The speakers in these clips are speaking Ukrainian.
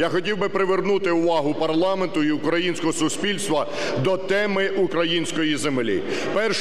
я хотів би привернути увагу парламенту і українського суспільства до теми української землі.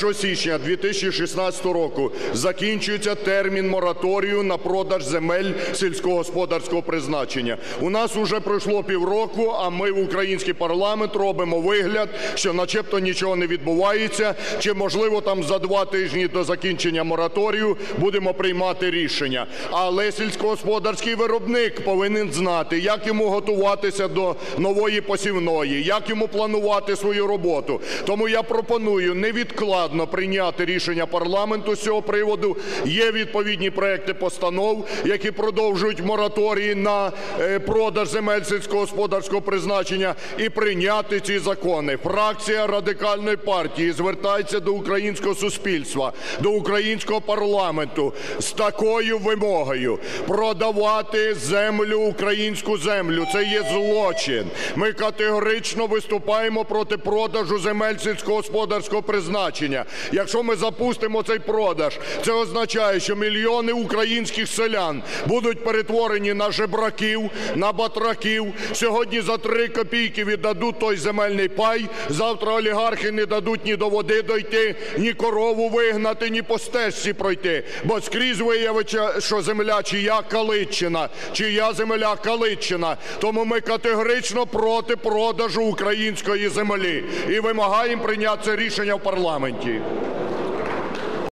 1 січня 2016 року закінчується термін мораторію на продаж земель сільськогосподарського призначення. У нас уже пройшло півроку, а ми в український парламент робимо вигляд, що начебто нічого не відбувається, чи можливо там за два тижні до закінчення мораторію будемо приймати рішення. Але сільськогосподарський виробник повинен знати, як йому готуватися до нової посівної, як йому планувати свою роботу. Тому я пропоную невідкладно прийняти рішення парламенту з цього приводу. Є відповідні проекти постанов, які продовжують мораторій на е, продаж земель сільськогосподарського призначення, і прийняти ці закони. Фракція радикальної партії звертається до українського суспільства, до українського парламенту з такою вимогою продавати землю, українську землю. Це є злочин. Ми категорично виступаємо проти продажу земель сільськогосподарського призначення. Якщо ми запустимо цей продаж, це означає, що мільйони українських селян будуть перетворені на жебраків, на батраків. Сьогодні за три копійки віддадуть той земельний пай. Завтра олігархи не дадуть ні до води дойти, ні корову вигнати, ні по стежці пройти. Бо скрізь виявиться, що земля чия Калитчина, чия земля Калитчина. Тому ми категорично проти продажу української землі і вимагаємо прийняти це рішення в парламенті.